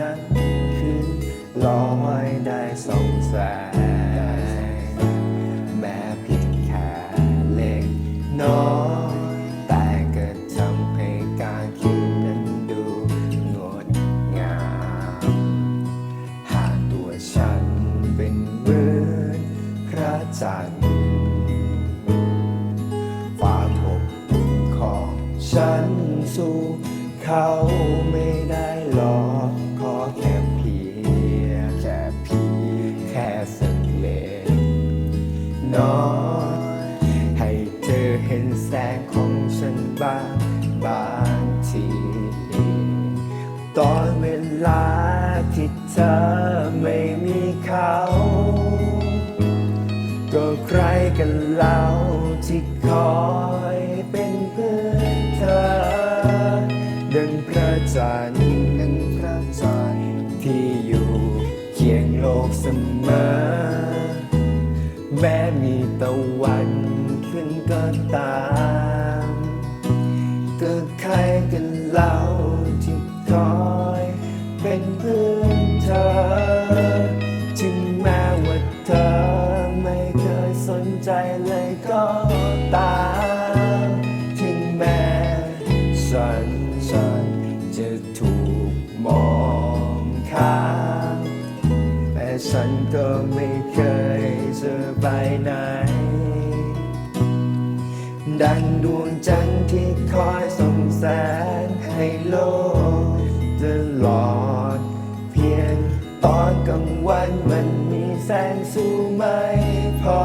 นั้นคือลอยได้สองสายแม้เพียงแค่เล็กน้อยแต่ก็ทำให้การคิดนั้นดูงดงามหากตัวฉันเป็นเหมือนพระจันทร์ความอบของฉันสู้เขาไม่ได้หลอก อเห็นแสงของฉันบ้างบางที ตอนเวลาที่เธอไม่มีเขา ก็ใครกันเล่าที่คอยเป็นเพื่อนเธอ ดังพระจันทร์ดังพระจันทร์ที่อยู่เคียงโลกเสมอ ตะวันขึ้นก็ตามก็ใครกันเล่าที่คอยเป็นเพื่อนเธอ ถึงแม้ว่าเธอไม่เคยสนใจเลยก็ตาม ถึงแม้ฉันฉันจะถูกมองข้ามแต่ฉันก็ไม่เคย ไปไหน ดังดวงจันทร์ที่คอยส่องแสงให้โลกตลอด เพียงตอนกลางวันมันมีแสงสู้ไม่พอ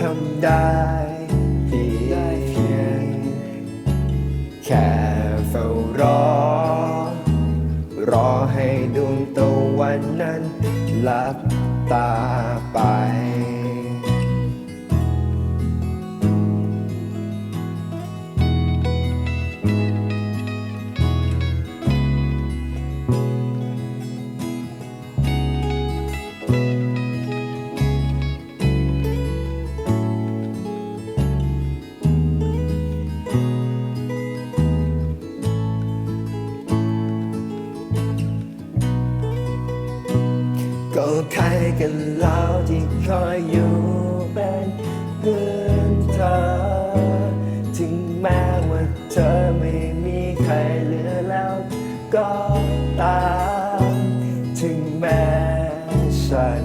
ทำได้เพียงแค่ หลับตาไป ใครกันเล่าที่คอยอยู่เป็นเพื่อนเธอ ถึงแม้ว่าเธอไม่มีใครเหลือแล้วก็ตาม ถึงแม้ฉัน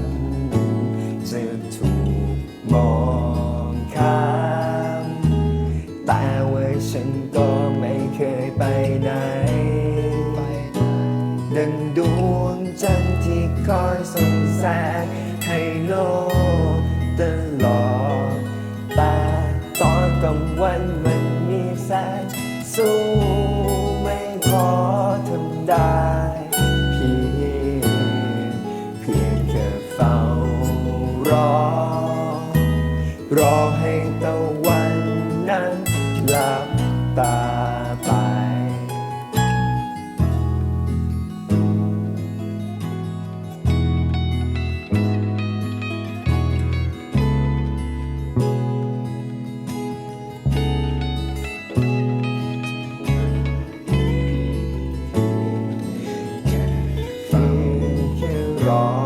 จะถูกมองข้ามแต่ว่าฉันก็ไม่เคยไปไหน ดังดวง จันทร์ที่คอยส่องแสงให้โลกตลอด แต่ตอนกลางวันมันมีแสงสู้ไม่พอทำได้เพียงเพียงแค่เฝ้ารอรอให้ แ